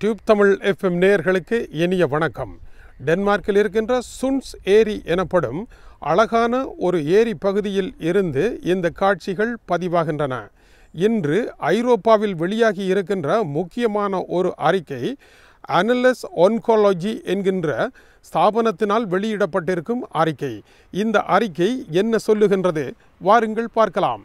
Tube Tamil FM நேயர்களுக்கு இனிய வணக்கம். டென்மார்க்கில் இருக்கின்ற சுன்ஸ் ஏரி எனப்படும் அழகான ஒரு ஏரி பகுதியில் இருந்து இந்த காட்சிகள் பதிவாகின்றன. இன்று ஐரோப்பாவில் வெளியாகி இருக்கின்ற முக்கியமான ஒரு அறிக்கை அனலஸ் ஒன்கோலஜி என்கின்ற ஸ்தாபனத்தினால் வெளியிடப்பட்டிருக்கும் அறிக்கை. இந்த அறிக்கை என்ன சொல்லுகின்றது? வாருங்கள் பார்க்கலாம்.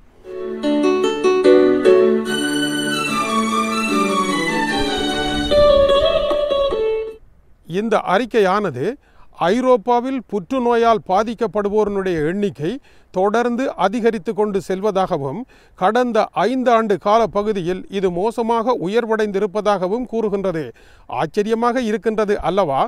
இந்த அறிக்கையானது ஐரோப்பாவில் புற்றுநோயால் பாதிக்கப்படுவோருடைய எண்ணிக்கை தொடர்ந்து அதிகரித்து கொண்டு செல்வதாகவும் கடந்த ஐந்து ஆண்டு கால பகுதியில் இது மோசமாக உயர்வடைந்திருப்பதாகவும் கூறுகின்றது. ஆச்சரியமாக இருக்கின்றது அல்லவா?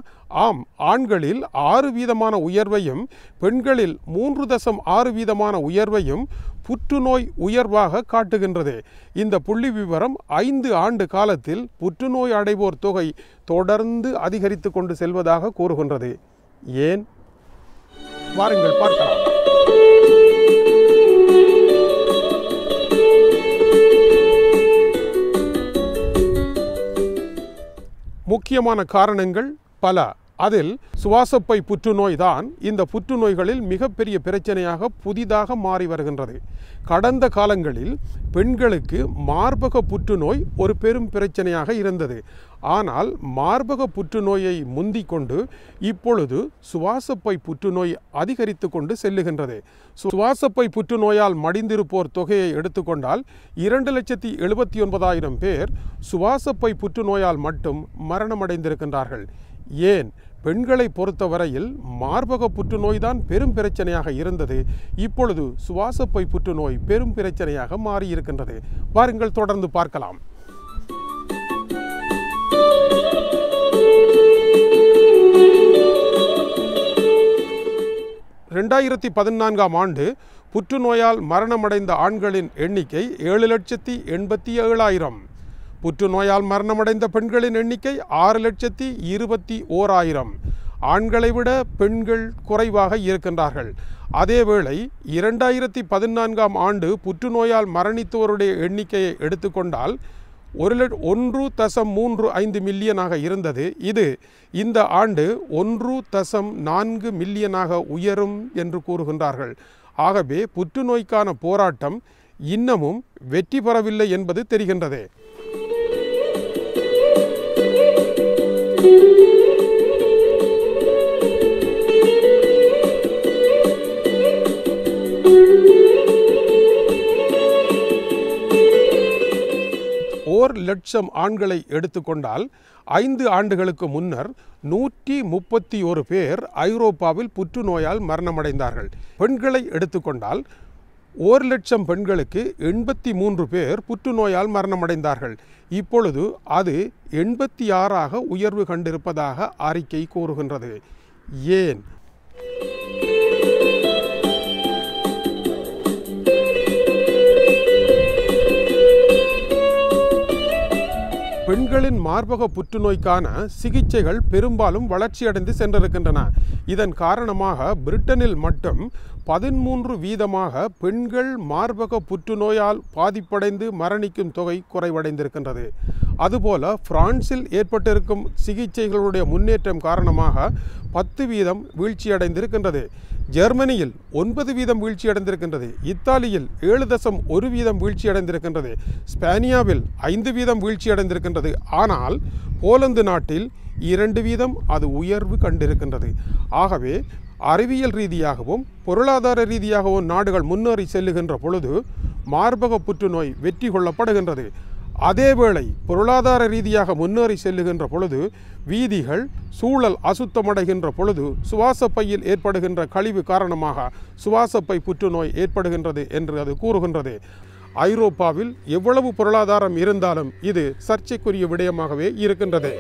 ஆம் ஆண்களில் ஆறு வீதமான உயர்வையும் பெண்களில் மூன்று தசம் ஆறு வீதமான உயர்வையும் புற்றுநோய் உயர்வாக காட்டுகின்றது. இந்த புள்ளி விவரம் ஐந்து ஆண்டு காலத்தில் புற்றுநோய் அடைவோர் தொகை தொடர்ந்து அதிகரித்து கொண்டு செல்வதாக கூறுகின்றது. ஏன்? வாருங்கள் பார்க்கலாம். முக்கியமான காரணங்கள் பல. அதில் சுவாசப்பை புற்றுநோய் தான் இந்த புற்றுநோய்களில் மிகப்பெரிய பிரச்சனையாக புதிதாக மாறி வருகின்றது. கடந்த காலங்களில் பெண்களுக்கு மார்பக புற்றுநோய் ஒரு பெரும் பிரச்சனையாக இருந்தது. ஆனால் மார்பக புற்றுநோயை முந்தி கொண்டு இப்பொழுது சுவாசப்பை புற்றுநோய் அதிகரித்து கொண்டு செல்லுகின்றது. சுவாசப்பை புற்றுநோயால் மடிந்திருப்போர் தொகையை எடுத்துக்கொண்டால் இரண்டு லட்சத்தி எழுபத்தி ஒன்பதாயிரம் பேர் சுவாசப்பை புற்றுநோயால் மட்டும் மரணமடைந்திருக்கின்றார்கள். ஏன்? பெண்களை பொறுத்தவரையில் மார்பக புற்றுநோய் தான் பெரும் பிரச்சனையாக இருந்தது. இப்பொழுது சுவாசப்பை புற்றுநோய் பெரும் பிரச்சனையாக மாறியிருக்கின்றது. வாருங்கள் தொடர்ந்து பார்க்கலாம். ரெண்டாயிரத்தி பதினான்காம் ஆண்டு புற்றுநோயால் மரணமடைந்த ஆண்களின் எண்ணிக்கை ஏழு லட்சத்தி எண்பத்தி ஏழாயிரம். புற்றுநோயால் மரணமடைந்த பெண்களின் எண்ணிக்கை ஆறு லட்சத்தி இருபத்தி ஓராயிரம். ஆண்களை விட பெண்கள் குறைவாக இருக்கின்றார்கள். அதேவேளை இரண்டாயிரத்தி பதினான்காம் ஆண்டு புற்றுநோயால் மரணித்தோருடைய எண்ணிக்கையை எடுத்துக்கொண்டால் ஒரு லட் ஒன்று தசம் மூன்று ஐந்து மில்லியனாக இருந்தது. இது இந்த ஆண்டு ஒன்று தசம் நான்கு மில்லியனாக உயரும் என்று கூறுகின்றார்கள். ஆகவே புற்றுநோய்க்கான போராட்டம் இன்னமும் வெற்றி பெறவில்லை என்பது தெரிகின்றது. ஓர் லட்சம் ஆண்களை எடுத்துக்கொண்டால் ஐந்து ஆண்டுகளுக்கு முன்னர் நூற்றி முப்பத்தி ஒரு பேர் ஐரோப்பாவில் புற்றுநோயால் மரணமடைந்தார்கள். பெண்களை எடுத்துக்கொண்டால் ஒரு லட்சம் பெண்களுக்கு எண்பத்தி மூன்று பேர் புற்றுநோயால் மரணமடைந்தார்கள். இப்பொழுது அது எண்பத்தி ஆறாக உயர்வு கண்டிருப்பதாக அறிக்கை கூறுகின்றது. ஏன்? பெண்களின் மார்பக புற்றுநோய்க்கான சிகிச்சைகள் பெரும்பாலும் வளர்ச்சியடைந்து சென்றிருக்கின்றன. இதன் காரணமாக பிரிட்டனில் மட்டும் பதிமூன்று வீதமாக பெண்கள் மார்பக புற்றுநோயால் பாதிப்படைந்து மரணிக்கும் தொகை குறைவடைந்திருக்கின்றது. அதுபோல பிரான்சில் ஏற்பட்டிருக்கும் சிகிச்சைகளுடைய முன்னேற்றம் காரணமாக பத்து வீதம் வீழ்ச்சியடைந்திருக்கின்றது. ஜெர்மனியில் ஒன்பது வீதம் வீழ்ச்சியடைந்திருக்கின்றது. இத்தாலியில் ஏழு தசம் ஒரு வீதம் வீழ்ச்சியடைந்திருக்கின்றது. ஸ்பானியாவில் ஐந்து வீதம் வீழ்ச்சியடைந்திருக்கின்றது. ஆனால் போலந்து நாட்டில் இரண்டு வீதம் அது உயர்வு கண்டிருக்கின்றது. ஆகவே அறிவியல் ரீதியாகவும் பொருளாதார ரீதியாகவும் நாடுகள் முன்னேறி செல்லுகின்ற பொழுது மார்பக புற்றுநோய் வெற்றி கொள்ளப்படுகின்றது. அதேவேளை பொருளாதார ரீதியாக முன்னேறி செல்லுகின்ற பொழுது வீதிகள் சூழல் அசுத்தமடைகின்ற பொழுது சுவாசப்பையில் ஏற்படுகின்ற கழிவு காரணமாக சுவாசப்பை புற்றுநோய் ஏற்படுகின்றது என்று அது கூறுகின்றது. ஐரோப்பாவில் எவ்வளவு பொருளாதாரம் இருந்தாலும் இது சர்ச்சைக்குரிய விடயமாகவே இருக்கின்றது.